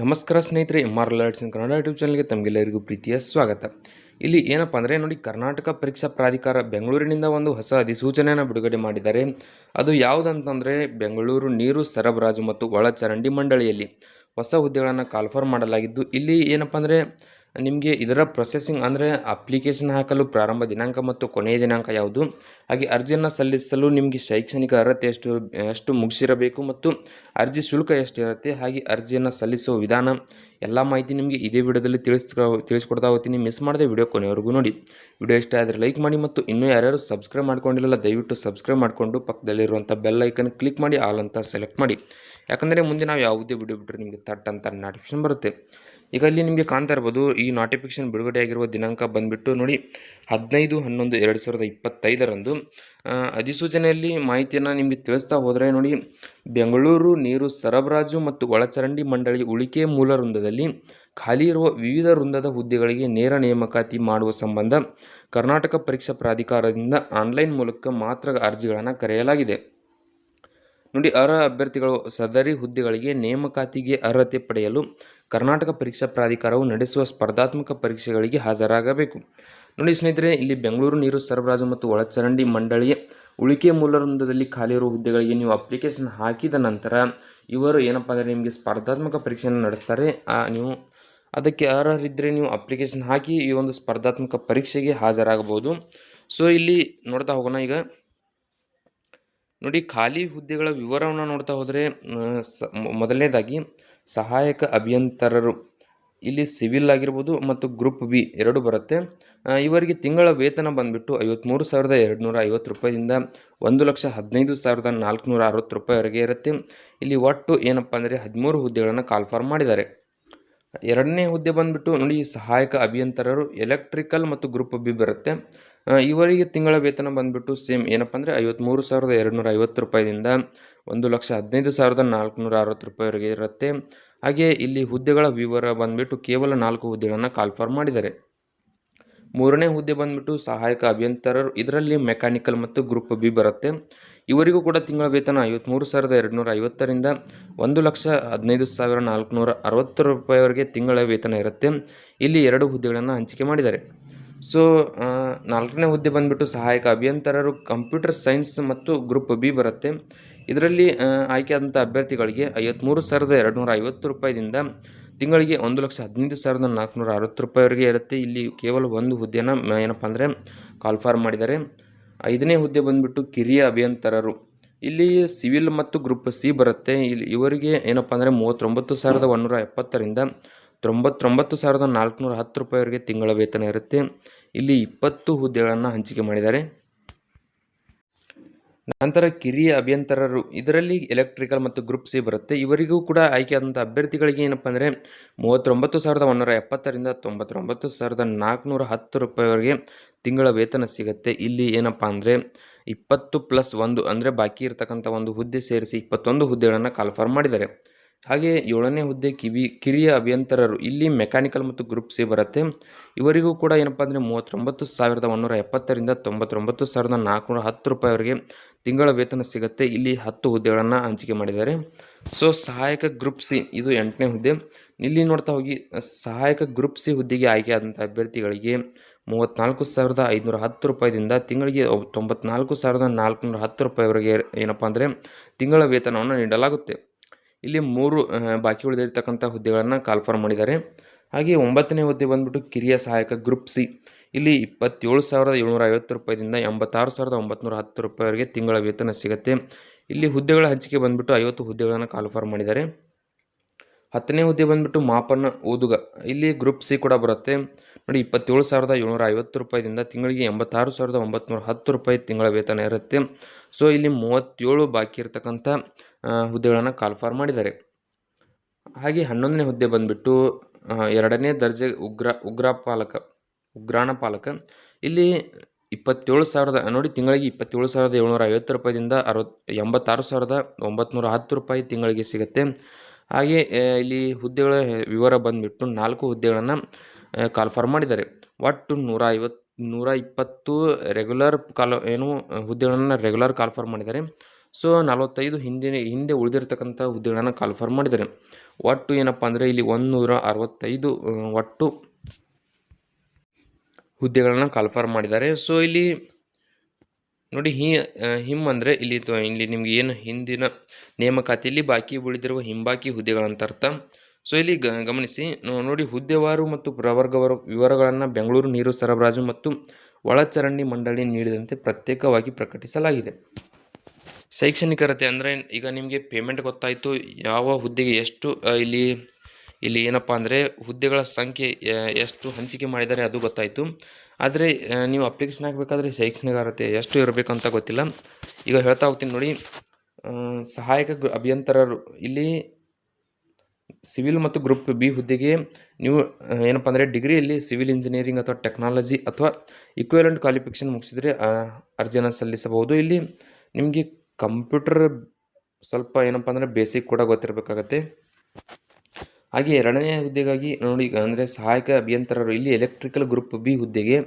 ನಮಸ್ಕಾರ ಸ್ನೇಹಿತರೆ M R alerts Kannada YouTube ಚಾನಲ್ಗೆ ತಮಗೆಲ್ಲರಿಗೂ ಪ್ರೀತಿಯ ಸ್ವಾಗತ. ಇಲ್ಲಿ ಏನಪ್ಪ ಅಂದರೆ ನೋಡಿ, ಕರ್ನಾಟಕ ಪರೀಕ್ಷಾ ಪ್ರಾಧಿಕಾರ ಬೆಂಗಳೂರಿನಿಂದ ಒಂದು ಹೊಸ ಅಧಿಸೂಚನೆಯನ್ನು ಬಿಡುಗಡೆ ಮಾಡಿದ್ದಾರೆ. ಅದು ಯಾವುದಂತಂದರೆ, ಬೆಂಗಳೂರು ನೀರು ಸರಬರಾಜು ಮತ್ತು ಒಳಚರಂಡಿ ಮಂಡಳಿಯಲ್ಲಿ ಹೊಸ ಹುದ್ದೆಗಳನ್ನು ಕಾಲ್ಫರ್ ಮಾಡಲಾಗಿದ್ದು, ಇಲ್ಲಿ ಏನಪ್ಪ ಅಂದರೆ ನಿಮಗೆ ಇದರ ಪ್ರೊಸೆಸಿಂಗ್ ಅಂದರೆ ಅಪ್ಲಿಕೇಶನ್ ಹಾಕಲು ಪ್ರಾರಂಭ ದಿನಾಂಕ ಮತ್ತು ಕೊನೆಯ ದಿನಾಂಕ ಯಾವುದು? ಹಾಗೆ ಅರ್ಜಿಯನ್ನು ಸಲ್ಲಿಸಲು ನಿಮಗೆ ಶೈಕ್ಷಣಿಕ ಅರ್ಹತೆ ಎಷ್ಟು ಎಷ್ಟು ಮುಗಿಸಿರಬೇಕು ಮತ್ತು ಅರ್ಜಿ ಶುಲ್ಕ ಎಷ್ಟಿರುತ್ತೆ ಹಾಗೆ ಅರ್ಜಿಯನ್ನು ಸಲ್ಲಿಸುವ ವಿಧಾನ, ಎಲ್ಲ ಮಾಹಿತಿ ನಿಮಗೆ ಇದೇ ವಿಡಿಯೋದಲ್ಲಿ ತಿಳಿಸ್ಕೊ, ತಿಳಿಸ್ಕೊಡ್ತಾ ಹೋಗ್ತೀನಿ. ಮಿಸ್ ಮಾಡದೆ ವಿಡಿಯೋ ಕೊನೆವರೆಗೂ ನೋಡಿ. ವಿಡಿಯೋ ಇಷ್ಟ ಆದರೆ ಲೈಕ್ ಮಾಡಿ ಮತ್ತು ಇನ್ನೂ ಯಾರ್ಯಾರು ಸಬ್ಸ್ಕ್ರೈಬ್ ಮಾಡ್ಕೊಂಡಿಲ್ಲ ದಯವಿಟ್ಟು ಸಬ್ಸ್ಕ್ರೈಬ್ ಮಾಡಿಕೊಂಡು ಪಕ್ಕದಲ್ಲಿರುವಂಥ ಬೆಲ್ ಐಕನ್ ಕ್ಲಿಕ್ ಮಾಡಿ, ಆಲ್ ಅಂತ ಸೆಲೆಕ್ಟ್ ಮಾಡಿ. ಯಾಕಂದರೆ ಮುಂದೆ ನಾವು ಯಾವುದೇ ವಿಡಿಯೋ ಬಿಟ್ಟರೆ ನಿಮಗೆ ತಟ್ ಅಂತ ನೋಟಿಫಿಕೇಶನ್ ಬರುತ್ತೆ. ಈಗ ಇಲ್ಲಿ ನಿಮಗೆ ಕಾಣ್ತಾ ಇರ್ಬೋದು, ಈ ನೋಟಿಫಿಕೇಶನ್ ಬಿಡುಗಡೆ ಆಗಿರುವ ದಿನಾಂಕ ಬಂದುಬಿಟ್ಟು ನೋಡಿ, ಹದಿನೈದು, ಹನ್ನೊಂದು, ಎರಡು ಸಾವಿರದ ಇಪ್ಪತ್ತೈದರಂದು ಅಧಿಸೂಚನೆಯಲ್ಲಿ ಮಾಹಿತಿಯನ್ನು ನಿಮಗೆ ತಿಳಿಸ್ತಾ ಹೋದರೆ ನೋಡಿ, ಬೆಂಗಳೂರು, ನೀರು ಸರಬರಾಜು ಮತ್ತು ಒಳಚರಂಡಿ ಮಂಡಳಿ ಉಳಿಕೆ ಮೂಲ ವೃಂದದಲ್ಲಿ ಖಾಲಿ ಇರುವ ವಿವಿಧ ವೃಂದದ ಹುದ್ದೆಗಳಿಗೆ ನೇರ ನೇಮಕಾತಿ ಮಾಡುವ ಸಂಬಂಧ ಕರ್ನಾಟಕ ಪರೀಕ್ಷಾ ಪ್ರಾಧಿಕಾರದಿಂದ ಆನ್ಲೈನ್ ಮೂಲಕ ಮಾತ್ರ ಅರ್ಜಿಗಳನ್ನು ಕರೆಯಲಾಗಿದೆ. ನೋಡಿ, ಅರ್ಹ ಅಭ್ಯರ್ಥಿಗಳು ಸದರಿ ಹುದ್ದೆಗಳಿಗೆ ನೇಮಕಾತಿಗೆ ಅರ್ಹತೆ ಪಡೆಯಲು ಕರ್ನಾಟಕ ಪರೀಕ್ಷಾ ಪ್ರಾಧಿಕಾರವು ನಡೆಸುವ ಸ್ಪರ್ಧಾತ್ಮಕ ಪರೀಕ್ಷೆಗಳಿಗೆ ಹಾಜರಾಗಬೇಕು. ನೋಡಿ ಸ್ನೇಹಿತರೆ, ಇಲ್ಲಿ ಬೆಂಗಳೂರು ನೀರು ಸರಬರಾಜು ಮತ್ತು ಒಳಚರಂಡಿ ಮಂಡಳಿಯ ಉಳಿಕೆ ಮೂಲವೃಂದದಲ್ಲಿ ಖಾಲಿ ಇರುವ ಹುದ್ದೆಗಳಿಗೆ ನೀವು ಅಪ್ಲಿಕೇಶನ್ ಹಾಕಿದ ನಂತರ ಇವರು ಏನಪ್ಪ ಅಂದರೆ ನಿಮಗೆ ಸ್ಪರ್ಧಾತ್ಮಕ ಪರೀಕ್ಷೆಯನ್ನು ನಡೆಸ್ತಾರೆ. ಆ, ನೀವು ಅದಕ್ಕೆ ಅರ್ಹರಿದ್ದರೆ ನೀವು ಅಪ್ಲಿಕೇಶನ್ ಹಾಕಿ ಈ ಒಂದು ಸ್ಪರ್ಧಾತ್ಮಕ ಪರೀಕ್ಷೆಗೆ ಹಾಜರಾಗಬಹುದು. ಸೊ ಇಲ್ಲಿ ನೋಡ್ತಾ ಹೋಗೋಣ ಈಗ. ನೋಡಿ ಖಾಲಿ ಹುದ್ದೆಗಳ ವಿವರವನ್ನು ನೋಡ್ತಾ ಹೋದರೆ ಸ ಮೊದಲನೇದಾಗಿ ಸಹಾಯಕ ಅಭಿಯಂತರರು. ಇಲ್ಲಿ ಸಿವಿಲ್ ಆಗಿರ್ಬೋದು ಮತ್ತು ಗ್ರೂಪ್ ಬಿ ಎರಡು ಬರುತ್ತೆ. ಇವರಿಗೆ ತಿಂಗಳ ವೇತನ ಬಂದುಬಿಟ್ಟು ಐವತ್ತ್ಮೂರು ಸಾವಿರದ ಎರಡುನೂರ ಐವತ್ತು ರೂಪಾಯಿಂದ ಒಂದು ಲಕ್ಷ ಹದಿನೈದು ಸಾವಿರದ ನಾಲ್ಕುನೂರ ಅರವತ್ತು ರೂಪಾಯಿವರೆಗೆ ಇರುತ್ತೆ. ಇಲ್ಲಿ ಒಟ್ಟು ಏನಪ್ಪ ಅಂದರೆ ಹದಿಮೂರು ಹುದ್ದೆಗಳನ್ನು ಕಾಲ್ಫಾರ್ಮ್ ಮಾಡಿದ್ದಾರೆ. ಎರಡನೇ ಹುದ್ದೆ ಬಂದುಬಿಟ್ಟು ನೋಡಿ ಸಹಾಯಕ ಅಭಿಯಂತರರು, ಎಲೆಕ್ಟ್ರಿಕಲ್ ಮತ್ತು ಗ್ರೂಪ್ ಬಿ ಬರುತ್ತೆ. ಇವರಿಗೆ ತಿಂಗಳ ವೇತನ ಬಂದುಬಿಟ್ಟು ಸೇಮ್ ಏನಪ್ಪ ಅಂದರೆ ಐವತ್ತ್ಮೂರು ಸಾವಿರದ ಎರಡುನೂರ ಐವತ್ತು ರೂಪಾಯಿದಿಂದ ಒಂದು ಲಕ್ಷ ಹದಿನೈದು ಸಾವಿರದ ನಾಲ್ಕುನೂರ ಅರವತ್ತು ರೂಪಾಯಿವರೆಗೆ ಇರುತ್ತೆ. ಹಾಗೆ ಇಲ್ಲಿ ಹುದ್ದೆಗಳ ವಿವರ ಬಂದುಬಿಟ್ಟು ಕೇವಲ ನಾಲ್ಕು ಹುದ್ದೆಗಳನ್ನು ಕಾಲ್ಫಾರ್ ಮಾಡಿದ್ದಾರೆ. ಮೂರನೇ ಹುದ್ದೆ ಬಂದುಬಿಟ್ಟು ಸಹಾಯಕ ಅಭಿಯಂತರರು, ಇದರಲ್ಲಿ ಮೆಕ್ಯಾನಿಕಲ್ ಮತ್ತು ಗ್ರೂಪ್ ಬಿ ಬರುತ್ತೆ. ಇವರಿಗೂ ಕೂಡ ತಿಂಗಳ ವೇತನ ಐವತ್ತ್ಮೂರು ಸಾವಿರದ ಎರಡುನೂರ ಐವತ್ತರಿಂದ ಒಂದು ಲಕ್ಷ ಹದಿನೈದು ಸಾವಿರ ನಾಲ್ಕುನೂರ ಅರವತ್ತು ರೂಪಾಯಿವರೆಗೆ ತಿಂಗಳ ವೇತನ ಇರುತ್ತೆ. ಇಲ್ಲಿ ಎರಡು ಹುದ್ದೆಗಳನ್ನು ಹಂಚಿಕೆ ಮಾಡಿದ್ದಾರೆ. ಸೊ ನಾಲ್ಕನೇ ಹುದ್ದೆ ಬಂದುಬಿಟ್ಟು ಸಹಾಯಕ ಅಭಿಯಂತರರು ಕಂಪ್ಯೂಟರ್ ಸೈನ್ಸ್ ಮತ್ತು ಗ್ರೂಪ್ ಬಿ ಬರುತ್ತೆ. ಇದರಲ್ಲಿ ಆಯ್ಕೆಯಾದಂಥ ಅಭ್ಯರ್ಥಿಗಳಿಗೆ ಐವತ್ತ್ಮೂರು ಸಾವಿರದ ಎರಡು ನೂರ ಐವತ್ತು ರೂಪಾಯಿದಿಂದ ತಿಂಗಳಿಗೆ ಒಂದು ಲಕ್ಷ ಹದಿನೈದು ಸಾವಿರದ ನಾಲ್ಕುನೂರ ಅರವತ್ತು ರೂಪಾಯಿವರೆಗೆ ಇರುತ್ತೆ. ಇಲ್ಲಿ ಕೇವಲ ಒಂದು ಹುದ್ದೆನ ಏನಪ್ಪ ಅಂದರೆ ಕಾಲ್ಫಾರ್ಮ್ ಮಾಡಿದ್ದಾರೆ. ಐದನೇ ಹುದ್ದೆ ಬಂದುಬಿಟ್ಟು ಕಿರಿಯ ಅಭಿಯಂತರರು. ಇಲ್ಲಿ ಸಿವಿಲ್ ಮತ್ತು ಗ್ರೂಪ್ ಸಿ ಬರುತ್ತೆ. ಇಲ್ಲಿ ಇವರಿಗೆ ಏನಪ್ಪ ಅಂದರೆ ಮೂವತ್ತೊಂಬತ್ತು ಸಾವಿರದ ಒಂದೂರ ಎಪ್ಪತ್ತರಿಂದ ತೊಂಬತ್ತೊಂಬತ್ತು ಸಾವಿರದ ನಾಲ್ಕುನೂರ ಹತ್ತು ರೂಪಾಯಿವರೆಗೆ ತಿಂಗಳ ವೇತನ ಇರುತ್ತೆ. ಇಲ್ಲಿ ಇಪ್ಪತ್ತು ಹುದ್ದೆಗಳನ್ನು ಹಂಚಿಕೆ ಮಾಡಿದ್ದಾರೆ. ನಂತರ ಕಿರಿಯ ಅಭಿಯಂತರರು. ಇದರಲ್ಲಿ ಎಲೆಕ್ಟ್ರಿಕಲ್ ಮತ್ತು ಗ್ರೂಪ್ ಸಿ ಬರುತ್ತೆ. ಇವರಿಗೂ ಕೂಡ ಆಯ್ಕೆಯಾದಂಥ ಅಭ್ಯರ್ಥಿಗಳಿಗೆ ಏನಪ್ಪ ಅಂದರೆ ಮೂವತ್ತೊಂಬತ್ತು ಸಾವಿರದ ಒಂದೂರ ಎಪ್ಪತ್ತರಿಂದ ತೊಂಬತ್ತೊಂಬತ್ತು ಸಾವಿರದ ನಾಲ್ಕುನೂರ ಹತ್ತು ರೂಪಾಯಿವರೆಗೆ ತಿಂಗಳ ವೇತನ ಸಿಗುತ್ತೆ. ಇಲ್ಲಿ ಏನಪ್ಪ ಅಂದರೆ ಇಪ್ಪತ್ತು ಪ್ಲಸ್ ಒಂದು ಅಂದರೆ ಬಾಕಿ ಇರತಕ್ಕಂಥ ಒಂದು ಹುದ್ದೆ ಸೇರಿಸಿ ಇಪ್ಪತ್ತೊಂದು ಹುದ್ದೆಗಳನ್ನು ಕಾಲ್ಫಾರ್ಮ್ ಮಾಡಿದ್ದಾರೆ. ಹಾಗೆ ಏಳನೇ ಹುದ್ದೆ ಕಿವಿ, ಕಿರಿಯ ಅಭಿಯಂತರರು ಇಲ್ಲಿ ಮೆಕ್ಯಾನಿಕಲ್ ಮತ್ತು ಗ್ರೂಪ್ ಸಿ ಬರುತ್ತೆ. ಇವರಿಗೂ ಕೂಡ ಏನಪ್ಪ ಅಂದರೆ ಮೂವತ್ತೊಂಬತ್ತು ಸಾವಿರದ ಒಂದೂರ ಎಪ್ಪತ್ತರಿಂದ ತೊಂಬತ್ತೊಂಬತ್ತು ಸಾವಿರದ ನಾಲ್ಕುನೂರ ಹತ್ತು ರೂಪಾಯಿವರೆಗೆ ತಿಂಗಳ ವೇತನ ಸಿಗುತ್ತೆ. ಇಲ್ಲಿ ಹತ್ತು ಹುದ್ದೆಗಳನ್ನು ಹಂಚಿಕೆ ಮಾಡಿದ್ದಾರೆ. ಸೊ ಸಹಾಯಕ ಗ್ರೂಪ್ ಸಿ ಇದು ಎಂಟನೇ ಹುದ್ದೆ. ಇಲ್ಲಿ ನೋಡ್ತಾ ಹೋಗಿ, ಸಹಾಯಕ ಗ್ರೂಪ್ ಸಿ ಹುದ್ದೆಗೆ ಆಯ್ಕೆಯಾದಂಥ ಅಭ್ಯರ್ಥಿಗಳಿಗೆ ಮೂವತ್ತ್ನಾಲ್ಕು ಸಾವಿರದ ಐದುನೂರ ಹತ್ತು ರೂಪಾಯಿದಿಂದ ತಿಂಗಳಿಗೆ ತೊಂಬತ್ನಾಲ್ಕು ಸಾವಿರದ ನಾಲ್ಕುನೂರ ಹತ್ತು ರೂಪಾಯಿವರೆಗೆ ಏನಪ್ಪ ಅಂದರೆ ತಿಂಗಳ ವೇತನವನ್ನು ನೀಡಲಾಗುತ್ತೆ. ಇಲ್ಲಿ ಮೂರು ಬಾಕಿ ಉಳಿದಿರ್ತಕ್ಕಂಥ ಹುದ್ದೆಗಳನ್ನು ಕಾಲ್ಫಾರ್ಮ್ ಮಾಡಿದ್ದಾರೆ. ಹಾಗೆ ಒಂಬತ್ತನೇ ಹುದ್ದೆ ಬಂದ್ಬಿಟ್ಟು ಕಿರಿಯ ಸಹಾಯಕ ಗ್ರೂಪ್ ಸಿ ಇಲ್ಲಿ ಇಪ್ಪತ್ತೇಳು ಸಾವಿರದ ಏಳ್ನೂರ ಐವತ್ತು ರೂಪಾಯಿದಿಂದ ಎಂಬತ್ತಾರು ಸಾವಿರದ ಒಂಬತ್ನೂರ ಹತ್ತು ರೂಪಾಯಿವರೆಗೆ ತಿಂಗಳ ವೇತನ ಸಿಗುತ್ತೆ. ಇಲ್ಲಿ ಹುದ್ದೆಗಳ ಹಂಚಿಕೆ ಬಂದ್ಬಿಟ್ಟು ಐವತ್ತು ಹುದ್ದೆಗಳನ್ನು ಕಾಲ್ಫಾರ್ಮ್ ಮಾಡಿದ್ದಾರೆ. ಹತ್ತನೇ ಹುದ್ದೆ ಬಂದುಬಿಟ್ಟು ಮಾಪನ, ಓದುಗ. ಇಲ್ಲಿ ಗ್ರೂಪ್ ಸಿ ಕೂಡ ಬರುತ್ತೆ. ನೋಡಿ, ಇಪ್ಪತ್ತೇಳು ಸಾವಿರದ ಏಳ್ನೂರ ಐವತ್ತು ರೂಪಾಯಿದಿಂದ ತಿಂಗಳಿಗೆ ಎಂಬತ್ತಾರು ಸಾವಿರದ ಒಂಬತ್ನೂರ ಹತ್ತು ರೂಪಾಯಿ ತಿಂಗಳ ವೇತನ ಇರುತ್ತೆ. ಸೊ ಇಲ್ಲಿ ಮೂವತ್ತೇಳು ಬಾಕಿ ಇರತಕ್ಕಂಥ ಹುದ್ದೆಗಳನ್ನು ಕಾಲ್ಫಾರ್ ಮಾಡಿದ್ದಾರೆ. ಹಾಗೆ ಹನ್ನೊಂದನೇ ಹುದ್ದೆ ಬಂದುಬಿಟ್ಟು ಎರಡನೇ ದರ್ಜೆ ಉಗ್ರ ಉಗ್ರ ಪಾಲಕ, ಉಗ್ರಾಣ ಪಾಲಕ, ಇಲ್ಲಿ ಇಪ್ಪತ್ತೇಳು ಸಾವಿರದ, ನೋಡಿ ತಿಂಗಳಿಗೆ ಇಪ್ಪತ್ತೇಳು ಸಾವಿರದ ಏಳ್ನೂರ ಐವತ್ತು ರೂಪಾಯಿದಿಂದ ಅರವತ್ತು ಎಂಬತ್ತಾರು ಸಾವಿರದ ಒಂಬತ್ನೂರ ಹತ್ತು ರೂಪಾಯಿ ತಿಂಗಳಿಗೆ ಸಿಗುತ್ತೆ. ಹಾಗೆ ಇಲ್ಲಿ ಹುದ್ದೆಗಳ ವಿವರ ಬಂದುಬಿಟ್ಟು ನಾಲ್ಕು ಹುದ್ದೆಗಳನ್ನು ಕಾಲ್ಫಾರ್ಮ್ ಮಾಡಿದ್ದಾರೆ. ಒಟ್ಟು ನೂರ ಐವತ್ತು ನೂರ ಇಪ್ಪತ್ತು ರೆಗ್ಯುಲರ್ ಕಾಲ, ಏನು, ಹುದ್ದೆಗಳನ್ನು ರೆಗ್ಯುಲರ್ ಕಾಲ್ಫಾರ್ಮ್ ಮಾಡಿದ್ದಾರೆ. ಸೊ ನಲವತ್ತೈದು ಹಿಂದಿನ, ಹಿಂದೆ ಉಳಿದಿರ್ತಕ್ಕಂಥ ಹುದ್ದೆಗಳನ್ನು ಕಾಲ್ಫರ್ ಮಾಡಿದ್ದಾರೆ. ಒಟ್ಟು ಏನಪ್ಪ ಅಂದರೆ ಇಲ್ಲಿ ಒಂದುನೂರ ಅರವತ್ತೈದು ಒಟ್ಟು ಹುದ್ದೆಗಳನ್ನು ಕಾಲ್ಫರ್ ಮಾಡಿದ್ದಾರೆ. ಸೊ ಇಲ್ಲಿ ನೋಡಿ ಹಿ ಹಿಮ್ ಅಂದರೆ ಇಲ್ಲಿ ಇಲ್ಲಿ ನಿಮ್ಗೆ ಏನು ಹಿಂದಿನ ನೇಮಕಾತಿಯಲ್ಲಿ ಬಾಕಿ ಉಳಿದಿರುವ ಹಿಂಬಾಕಿ ಹುದ್ದೆಗಳಂತ ಅರ್ಥ. ಸೊ ಇಲ್ಲಿ ಗಮನಿಸಿ ನೋಡಿ ಹುದ್ದೆವಾರು ಮತ್ತು ಪ್ರವರ್ಗವಾರು ವಿವರಗಳನ್ನು ಬೆಂಗಳೂರು ನೀರು ಸರಬರಾಜು ಮತ್ತು ಒಳಚರಂಡಿ ಮಂಡಳಿ ನೀಡಿದಂತೆ ಪ್ರತ್ಯೇಕವಾಗಿ ಪ್ರಕಟಿಸಲಾಗಿದೆ. ಶೈಕ್ಷಣಿಕ ಅರ್ಹತೆ ಅಂದರೆ ಈಗ ನಿಮಗೆ ಪೇಮೆಂಟ್ ಗೊತ್ತಾಯಿತು, ಯಾವ ಹುದ್ದೆಗೆ ಎಷ್ಟು ಇಲ್ಲಿ ಇಲ್ಲಿ ಏನಪ್ಪ ಅಂದರೆ ಹುದ್ದೆಗಳ ಸಂಖ್ಯೆ ಎಷ್ಟು ಹಂಚಿಕೆ ಮಾಡಿದ್ದಾರೆ ಅದು ಗೊತ್ತಾಯಿತು. ಆದರೆ ನೀವು ಅಪ್ಲಿಕೇಶನ್ ಹಾಕಬೇಕಾದ್ರೆ ಶೈಕ್ಷಣಿಕ ಅರ್ಹತೆ ಎಷ್ಟು ಇರಬೇಕಂತ ಗೊತ್ತಿಲ್ಲ. ಈಗ ಹೇಳ್ತಾ ಹೋಗ್ತೀನಿ ನೋಡಿ ಸಹಾಯಕ ಅಭಿಯಂತರರು, ಇಲ್ಲಿ ಸಿವಿಲ್ ಮತ್ತು ಗ್ರೂಪ್ ಬಿ ಹುದ್ದೆಗೆ ನೀವು ಏನಪ್ಪ ಅಂದರೆ ಡಿಗ್ರಿಯಲ್ಲಿ ಸಿವಿಲ್ ಇಂಜಿನಿಯರಿಂಗ್ ಅಥವಾ ಟೆಕ್ನಾಲಜಿ ಅಥವಾ ಇಕ್ವೆಲೆಂಟ್ ಕ್ವಾಲಿಫಿಕೇಷನ್ ಮುಗಿಸಿದರೆ ಅರ್ಜಿಯನ್ನು ಸಲ್ಲಿಸಬಹುದು. ಇಲ್ಲಿ ನಿಮಗೆ ಕಂಪ್ಯೂಟರ್ ಸ್ವಲ್ಪ ಏನಪ್ಪ ಅಂದರೆ ಬೇಸಿಕ್ ಕೂಡ ಗೊತ್ತಿರಬೇಕಾಗತ್ತೆ. ಹಾಗೆ ಎರಡನೇ ಹುದ್ದೆಗಾಗಿ ನೋಡಿ, ಅಂದರೆ ಸಹಾಯಕ ಅಭಿಯಂತರರು ಇಲ್ಲಿ ಎಲೆಕ್ಟ್ರಿಕಲ್ ಗ್ರೂಪ್ ಬಿ ಹುದ್ದೆಗೆ,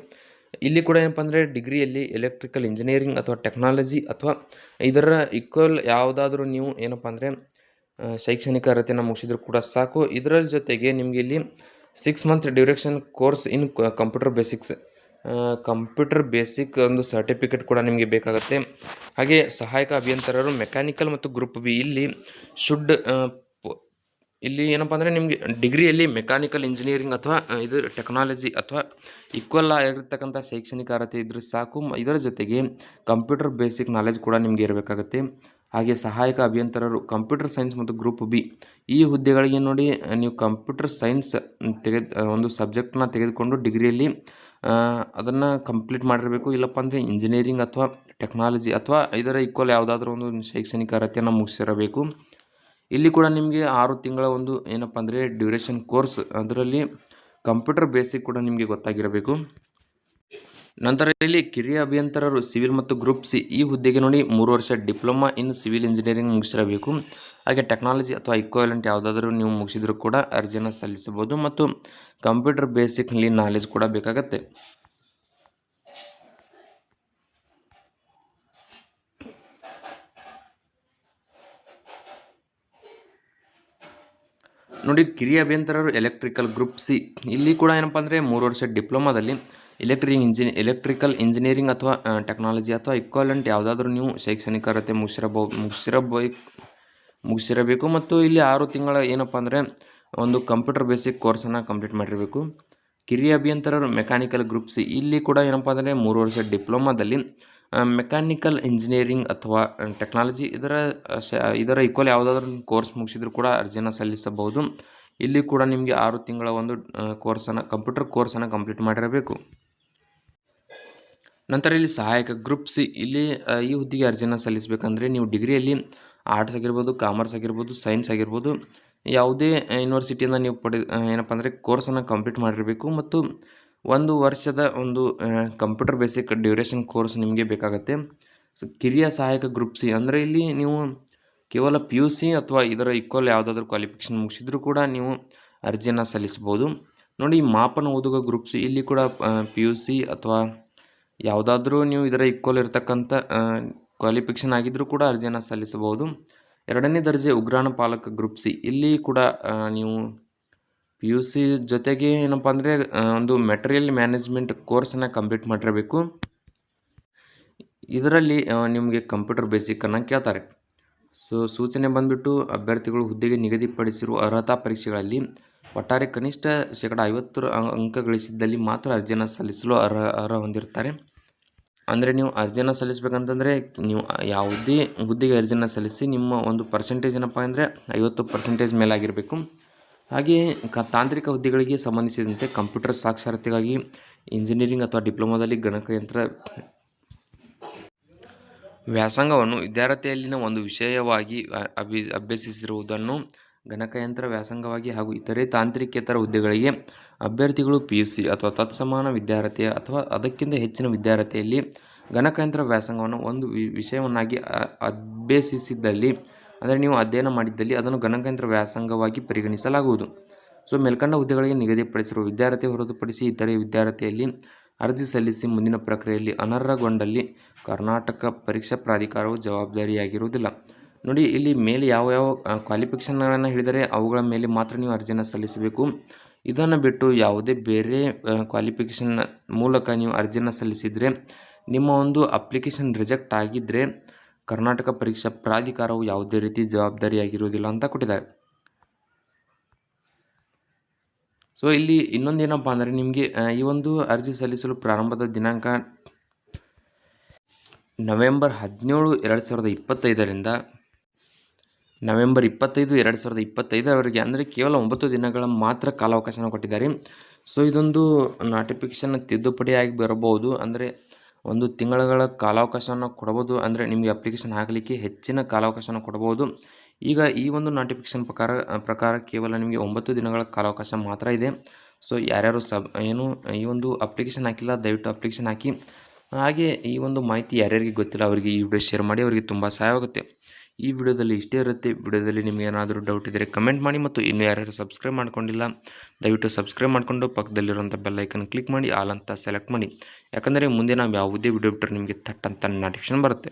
ಇಲ್ಲಿ ಕೂಡ ಏನಪ್ಪ ಅಂದರೆ ಡಿಗ್ರಿಯಲ್ಲಿ ಎಲೆಕ್ಟ್ರಿಕಲ್ ಇಂಜಿನಿಯರಿಂಗ್ ಅಥವಾ ಟೆಕ್ನಾಲಜಿ ಅಥವಾ ಇದರ ಈಕ್ವಲ್ ಯಾವುದಾದ್ರೂ ನೀವು ಏನಪ್ಪ ಅಂದರೆ ಶೈಕ್ಷಣಿಕ ಅರ್ಹತೆಯನ್ನು ಮುಗಿಸಿದ್ರು ಕೂಡ ಸಾಕು. ಇದರ ಜೊತೆಗೆ ನಿಮಗೆ ಇಲ್ಲಿ six month duration course in computer basics computer basic ಒಂದು ಸರ್ಟಿಫಿಕೇಟ್ ಕೂಡ ನಿಮಗೆ ಬೇಕಾಗುತ್ತೆ. ಹಾಗೆ ಸಹಾಯಕ ಅಭಿಯಂತರರು ಮೆಕ್ಯಾನಿಕಲ್ ಮತ್ತು ಗ್ರೂಪ್ ಬಿ ಇಲ್ಲಿ ಶುಡ್ ಇಲ್ಲಿ ಏನಪ್ಪ ಅಂದರೆ ನಿಮಗೆ ಡಿಗ್ರಿಯಲ್ಲಿ ಮೆಕ್ಯಾನಿಕಲ್ ಇಂಜಿನಿಯರಿಂಗ್ ಅಥವಾ ಇದು ಟೆಕ್ನಾಲಜಿ ಅಥವಾ ಈಕ್ವಲ್ ಆಗಿರ್ತಕ್ಕಂಥ ಶೈಕ್ಷಣಿಕ ಅರ್ಹತೆ ಇದ್ದರೆ ಸಾಕು. ಇದರ ಜೊತೆಗೆ ಕಂಪ್ಯೂಟರ್ ಬೇಸಿಕ್ ನಾಲೆಜ್ ಕೂಡ ನಿಮಗೆ ಇರಬೇಕಾಗುತ್ತೆ. ಹಾಗೆ ಸಹಾಯಕ ಅಭಿಯಂತರರು ಕಂಪ್ಯೂಟರ್ ಸೈನ್ಸ್ ಮತ್ತು ಗ್ರೂಪ್ ಬಿ. ಈ ಹುದ್ದೆಗಳಿಗೆ ನೋಡಿ, ನೀವು ಕಂಪ್ಯೂಟರ್ ಸೈನ್ಸ್ ತೆಗೆದು, ಒಂದು ಸಬ್ಜೆಕ್ಟ್ನ ತೆಗೆದುಕೊಂಡು ಡಿಗ್ರಿಯಲ್ಲಿ ಅದನ್ನು ಕಂಪ್ಲೀಟ್ ಮಾಡಿರಬೇಕು. ಇಲ್ಲಪ್ಪ ಅಂದರೆ ಇಂಜಿನಿಯರಿಂಗ್ ಅಥವಾ ಟೆಕ್ನಾಲಜಿ ಅಥವಾ ಇದರ ಈಕ್ವಲ್ ಯಾವುದಾದ್ರೂ ಒಂದು ಶೈಕ್ಷಣಿಕ ಅರ್ಹತೆಯನ್ನು ಮುಗಿಸಿರಬೇಕು. ಇಲ್ಲಿ ಕೂಡ ನಿಮಗೆ ಆರು ತಿಂಗಳ ಒಂದು ಏನಪ್ಪ ಅಂದರೆ ಡ್ಯೂರೇಷನ್ ಕೋರ್ಸ್ ಅದರಲ್ಲಿ ಕಂಪ್ಯೂಟರ್ ಬೇಸಿಕ್ ಕೂಡ ನಿಮಗೆ ಗೊತ್ತಾಗಿರಬೇಕು. ನಂತರ ಇಲ್ಲಿ ಕಿರಿಯ ಅಭಿಯಂತರರು ಸಿವಿಲ್ ಮತ್ತು ಗ್ರೂಪ್ ಸಿ. ಈ ಹುದ್ದೆಗೆ ನೋಡಿ ಮೂರು ವರ್ಷ ಡಿಪ್ಲೊಮಾ ಇನ್ ಸಿವಿಲ್ ಇಂಜಿನಿಯರಿಂಗ್ ಮುಗಿಸಿರಬೇಕು. ಹಾಗೆ ಟೆಕ್ನಾಲಜಿ ಅಥವಾ ಇಕ್ವಲೆಂಟ್ ಯಾವುದಾದರೂ ನೀವು ಮುಗಿಸಿದರೂ ಕೂಡ ಅರ್ಜಿಯನ್ನು ಸಲ್ಲಿಸಬಹುದು ಮತ್ತು ಕಂಪ್ಯೂಟರ್ ಬೇಸಿಕ್ನಲ್ಲಿ ನಾಲೆಜ್ ಕೂಡ ಬೇಕಾಗತ್ತೆ. ನೋಡಿ ಕಿರಿಯ ಅಭಿಯಂತರರು ಎಲೆಕ್ಟ್ರಿಕಲ್ ಗ್ರೂಪ್ ಸಿ. ಇಲ್ಲಿ ಕೂಡ ಏನಪ್ಪ ಅಂದರೆ ಮೂರು ವರ್ಷ ಡಿಪ್ಲೊಮಾದಲ್ಲಿ ಎಲೆಕ್ಟ್ರಿಕ್ ಇಂಜಿನ್ ಎಲೆಕ್ಟ್ರಿಕಲ್ ಇಂಜಿನಿಯರಿಂಗ್ ಅಥವಾ ಟೆಕ್ನಾಲಜಿ ಅಥವಾ ಇಕ್ವಾಲೆಂಟ್ ಯಾವುದಾದ್ರೂ ನೀವು ಶೈಕ್ಷಣಿಕ ಅರ್ಹತೆ ಮುಗಿಸಿರಬೋ ಮುಗಿಸಿರಬೇಕು ಮುಗಿಸಿರಬೇಕು. ಮತ್ತು ಇಲ್ಲಿ ಆರು ತಿಂಗಳ ಏನಪ್ಪ ಅಂದರೆ ಒಂದು ಕಂಪ್ಯೂಟರ್ ಬೇಸಿಕ್ ಕೋರ್ಸನ್ನು ಕಂಪ್ಲೀಟ್ ಮಾಡಿರಬೇಕು. ಕಿರಿಯ ಅಭಿಯಂತರರು ಮೆಕ್ಯಾನಿಕಲ್ ಗ್ರೂಪ್ಸ್ ಇಲ್ಲಿ ಕೂಡ ಏನಪ್ಪ ಅಂದರೆ ಮೂರು ವರ್ಷ ಡಿಪ್ಲೊಮಾದಲ್ಲಿ ಮೆಕ್ಯಾನಿಕಲ್ ಇಂಜಿನಿಯರಿಂಗ್ ಅಥವಾ ಟೆಕ್ನಾಲಜಿ ಇದರ ಇದರ ಈಕ್ವಲ್ ಯಾವುದಾದ್ರೂ ಕೋರ್ಸ್ ಮುಗಿಸಿದ್ರು ಕೂಡ ಅರ್ಜಿಯನ್ನು ಸಲ್ಲಿಸಬಹುದು. ಇಲ್ಲಿ ಕೂಡ ನಿಮಗೆ ಆರು ತಿಂಗಳ ಒಂದು ಕೋರ್ಸನ್ನು ಕಂಪ್ಯೂಟರ್ ಕೋರ್ಸನ್ನು ಕಂಪ್ಲೀಟ್ ಮಾಡಿರಬೇಕು. ನಂತರ ಇಲ್ಲಿ ಸಹಾಯಕ ಗ್ರೂಪ್ ಸಿ ಇಲ್ಲಿ ಈ ಹುದ್ದೆಗೆ ಅರ್ಜಿನ ಸಲ್ಲಿಸಬೇಕಂದ್ರೆ ನೀವು ಡಿಗ್ರಿಯಲ್ಲಿ ಆರ್ಟ್ಸ್ ಆಗಿರ್ಬೋದು ಕಾಮರ್ಸ್ ಆಗಿರ್ಬೋದು ಸೈನ್ಸ್ ಆಗಿರ್ಬೋದು, ಯಾವುದೇ ಯೂನಿವರ್ಸಿಟಿಯಿಂದ ನೀವು ಪಡೆ ಏನಪ್ಪ ಅಂದರೆ ಕೋರ್ಸನ್ನು ಕಂಪ್ಲೀಟ್ ಮಾಡಿರಬೇಕು ಮತ್ತು ಒಂದು ವರ್ಷದ ಒಂದು ಕಂಪ್ಯೂಟರ್ ಬೇಸಿಕ್ ಡ್ಯೂರೇಷನ್ ಕೋರ್ಸ್ ನಿಮಗೆ ಬೇಕಾಗುತ್ತೆ. ಕಿರಿಯ ಸಹಾಯಕ ಗ್ರೂಪ್ ಸಿ ಅಂದರೆ ಇಲ್ಲಿ ನೀವು ಕೇವಲ ಪಿ ಯು ಸಿ ಅಥವಾ ಇದರ ಈಕ್ವಲ್ ಯಾವುದಾದ್ರೂ ಕ್ವಾಲಿಫಿಕೇಷನ್ ಮುಗಿಸಿದ್ರೂ ಕೂಡ ನೀವು ಅರ್ಜಿಯನ್ನು ಸಲ್ಲಿಸ್ಬೋದು ನೋಡಿ, ಮಾಪನ ಓದುಗ ಗ್ರೂಪ್ ಸಿ ಇಲ್ಲಿ ಕೂಡ ಪಿ ಯು ಸಿ ಅಥವಾ ಯಾವುದಾದ್ರೂ ನೀವು ಇದರ ಈಕ್ವಲ್ ಇರತಕ್ಕಂಥ ಕ್ವಾಲಿಫಿಕೇಷನ್ ಆಗಿದ್ದರೂ ಕೂಡ ಅರ್ಜಿಯನ್ನು ಸಲ್ಲಿಸಬಹುದು. ಎರಡನೇ ದರ್ಜೆ ಉಗ್ರಾಣ ಪಾಲಕ ಗ್ರೂಪ್ ಸಿ ಇಲ್ಲಿ ಕೂಡ ನೀವು ಪಿ ಯು ಸಿ ಜೊತೆಗೆ ಏನಪ್ಪ ಅಂದರೆ ಒಂದು ಮೆಟೀರಿಯಲ್ ಮ್ಯಾನೇಜ್ಮೆಂಟ್ ಕೋರ್ಸನ್ನು ಕಂಪ್ಲೀಟ್ ಮಾಡಿರಬೇಕು. ಇದರಲ್ಲಿ ನಿಮಗೆ ಕಂಪ್ಯೂಟರ್ ಬೇಸಿಕ್ಕನ್ನು ಕೇಳ್ತಾರೆ. ಸೊ, ಸೂಚನೆ ಬಂದುಬಿಟ್ಟು ಅಭ್ಯರ್ಥಿಗಳು ಹುದ್ದೆಗೆ ನಿಗದಿಪಡಿಸಿರುವ ಅರ್ಹತಾ ಪರೀಕ್ಷೆಗಳಲ್ಲಿ ಒಟ್ಟಾರೆ ಕನಿಷ್ಠ ಶೇಕಡ ಐವತ್ತರ ಅಂಕ ಗಳಿಸಿದ್ದಲ್ಲಿ ಮಾತ್ರ ಅರ್ಜಿಯನ್ನು ಸಲ್ಲಿಸಲು ಅರ್ಹ ಅರ್ಹ ಹೊಂದಿರ್ತಾರೆ ಅಂದರೆ ನೀವು ಅರ್ಜಿಯನ್ನು ಸಲ್ಲಿಸಬೇಕಂತಂದರೆ ನೀವು ಯಾವುದೇ ಹುದ್ದೆಗೆ ಅರ್ಜಿಯನ್ನು ಸಲ್ಲಿಸಿ ನಿಮ್ಮ ಒಂದು ಪರ್ಸೆಂಟೇಜ್ ಏನಪ್ಪ ಅಂದರೆ ಐವತ್ತು ಪರ್ಸೆಂಟೇಜ್ ಮೇಲಾಗಿರಬೇಕು. ಹಾಗೆಯೇ ಕ, ತಾಂತ್ರಿಕ ಹುದ್ದೆಗಳಿಗೆ ಸಂಬಂಧಿಸಿದಂತೆ ಕಂಪ್ಯೂಟರ್ ಸಾಕ್ಷರತೆಗಾಗಿ ಇಂಜಿನಿಯರಿಂಗ್ ಅಥವಾ ಡಿಪ್ಲೊಮಾದಲ್ಲಿ ಗಣಕಯಂತ್ರ ವ್ಯಾಸಂಗವನ್ನು ವಿದ್ಯಾರ್ಥಿಯಲ್ಲಿನ ಒಂದು ವಿಷಯವಾಗಿ ಅಭಿ, ಅಭ್ಯಸಿಸಿರುವುದನ್ನು ಗಣಕಯಂತ್ರ ವ್ಯಾಸಂಗವಾಗಿ ಹಾಗೂ ಇತರೆ ತಾಂತ್ರಿಕೇತರ ಹುದ್ದೆಗಳಿಗೆ ಅಭ್ಯರ್ಥಿಗಳು ಪಿ ಯು ಸಿ ಅಥವಾ ತತ್ಸಮಾನ ವಿದ್ಯಾರ್ಥಿಯ ಅಥವಾ ಅದಕ್ಕಿಂತ ಹೆಚ್ಚಿನ ವಿದ್ಯಾರ್ಥಿಯಲ್ಲಿ ಗಣಕಯಂತ್ರ ವ್ಯಾಸಂಗವನ್ನು ಒಂದು ವಿಷಯವನ್ನಾಗಿ ಅಭ್ಯಸಿಸಿದ್ದಲ್ಲಿ, ಅಂದರೆ ನೀವು ಅಧ್ಯಯನ ಮಾಡಿದ್ದಲ್ಲಿ ಅದನ್ನು ಗಣಕಯಂತ್ರ ವ್ಯಾಸಂಗವಾಗಿ ಪರಿಗಣಿಸಲಾಗುವುದು. ಸೊ, ಮೇಲ್ಕಂಡ ಹುದ್ದೆಗಳಿಗೆ ನಿಗದಿಪಡಿಸಿರುವ ವಿದ್ಯಾರ್ಥಿ ಹೊರತುಪಡಿಸಿ ಇತರೆ ವಿದ್ಯಾರ್ಥಿಯಲ್ಲಿ ಅರ್ಜಿ ಸಲ್ಲಿಸಿ ಮುಂದಿನ ಪ್ರಕ್ರಿಯೆಯಲ್ಲಿ ಅನರ್ಹಗೊಂಡಲ್ಲಿ ಕರ್ನಾಟಕ ಪರೀಕ್ಷಾ ಪ್ರಾಧಿಕಾರವು ಜವಾಬ್ದಾರಿಯಾಗಿರುವುದಿಲ್ಲ. ನೋಡಿ, ಇಲ್ಲಿ ಮೇಲೆ ಯಾವ ಯಾವ ಕ್ವಾಲಿಫಿಕೇಷನ್ಗಳನ್ನು ಹೇಳಿದರೆ ಅವುಗಳ ಮೇಲೆ ಮಾತ್ರ ನೀವು ಅರ್ಜಿಯನ್ನು ಸಲ್ಲಿಸಬೇಕು. ಇದನ್ನು ಬಿಟ್ಟು ಯಾವುದೇ ಬೇರೆ ಕ್ವಾಲಿಫಿಕೇಷನ್ ಮೂಲಕ ನೀವು ಅರ್ಜಿಯನ್ನು ಸಲ್ಲಿಸಿದರೆ, ನಿಮ್ಮ ಒಂದು ಅಪ್ಲಿಕೇಶನ್ ರಿಜೆಕ್ಟ್ ಆಗಿದ್ದರೆ ಕರ್ನಾಟಕ ಪರೀಕ್ಷಾ ಪ್ರಾಧಿಕಾರವು ಯಾವುದೇ ರೀತಿ ಜವಾಬ್ದಾರಿಯಾಗಿರುವುದಿಲ್ಲ ಅಂತ ಕೊಟ್ಟಿದ್ದಾರೆ. ಸೊ ಇಲ್ಲಿ ಇನ್ನೊಂದೇನಪ್ಪ ಅಂದರೆ ನಿಮಗೆ ಈ ಒಂದು ಅರ್ಜಿ ಸಲ್ಲಿಸಲು ಪ್ರಾರಂಭದ ದಿನಾಂಕ ನವೆಂಬರ್ ಹದಿನೇಳು ಎರಡು ಸಾವಿರದ ಇಪ್ಪತ್ತೈದರಿಂದ ನವೆಂಬರ್ ಇಪ್ಪತ್ತೈದು ಎರಡು ಸಾವಿರದ ಇಪ್ಪತ್ತೈದರವರೆಗೆ, ಅಂದರೆ ಕೇವಲ ಒಂಬತ್ತು ದಿನಗಳ ಮಾತ್ರ ಕಾಲಾವಕಾಶನ ಕೊಟ್ಟಿದ್ದಾರೆ. ಸೊ ಇದೊಂದು ನೋಟಿಫಿಕೇಷನ್ ತಿದ್ದುಪಡಿಯಾಗಿ ಬರಬಹುದು. ಅಂದರೆ ಒಂದು ತಿಂಗಳ ಕಾಲಾವಕಾಶವನ್ನು ಕೊಡಬಹುದು. ಅಂದರೆ ನಿಮಗೆ ಅಪ್ಲಿಕೇಶನ್ ಹಾಕಲಿಕ್ಕೆ ಹೆಚ್ಚಿನ ಕಾಲಾವಕಾಶನ ಕೊಡಬಹುದು. ಈಗ ಈ ಒಂದು ನೋಟಿಫಿಕೇಷನ್ ಪ್ರಕಾರ ಪ್ರಕಾರ ಕೇವಲ ನಿಮಗೆ ಒಂಬತ್ತು ದಿನಗಳ ಕಾಲಾವಕಾಶ ಮಾತ್ರ ಇದೆ. ಸೊ ಯಾರ್ಯಾರು ಸಬ್ ಏನು, ಈ ಒಂದು ಅಪ್ಲಿಕೇಶನ್ ಹಾಕಿಲ್ಲ, ದಯವಿಟ್ಟು ಅಪ್ಲಿಕೇಶನ್ ಹಾಕಿ. ಹಾಗೆ ಈ ಒಂದು ಮಾಹಿತಿ ಯಾರ್ಯಾರಿಗೆ ಗೊತ್ತಿಲ್ಲ, ಅವರಿಗೆ ಈ ವಿಡಿಯೋ ಶೇರ್ ಮಾಡಿ, ಅವರಿಗೆ ತುಂಬ ಸಹಾಯವಾಗುತ್ತೆ ಈ ವಿಡಿಯೋದಲ್ಲಿ ಇಷ್ಟೇ ಇರುತ್ತೆ. ವಿಡಿಯೋದಲ್ಲಿ ನಿಮಗೆ ಏನಾದರೂ ಡೌಟ್ ಇದ್ದರೆ ಕಮೆಂಟ್ ಮಾಡಿ ಮತ್ತು ಇನ್ನೂ ಯಾರ್ಯಾರು ಸಬ್ಸ್ಕ್ರೈಬ್ ಮಾಡ್ಕೊಂಡಿಲ್ಲ, ದಯವಿಟ್ಟು ಸಬ್ಸ್ಕ್ರೈಬ್ ಮಾಡಿಕೊಂಡು ಪಕ್ಕದಲ್ಲಿರುವಂಥ ಬೆಲ್ಲೈಕನ್ ಕ್ಲಿಕ್ ಮಾಡಿ, ಆಲ್ ಅಂತ ಸೆಲೆಕ್ಟ್ ಮಾಡಿ. ಯಾಕಂದರೆ ಮುಂದೆ ನಾವು ಯಾವುದೇ ವಿಡಿಯೋ ಬಿಟ್ಟರೆ ನಿಮಗೆ ಥಟ್ ಅಂತ ನೋಟಿಫಿಕೇಶನ್ ಬರುತ್ತೆ.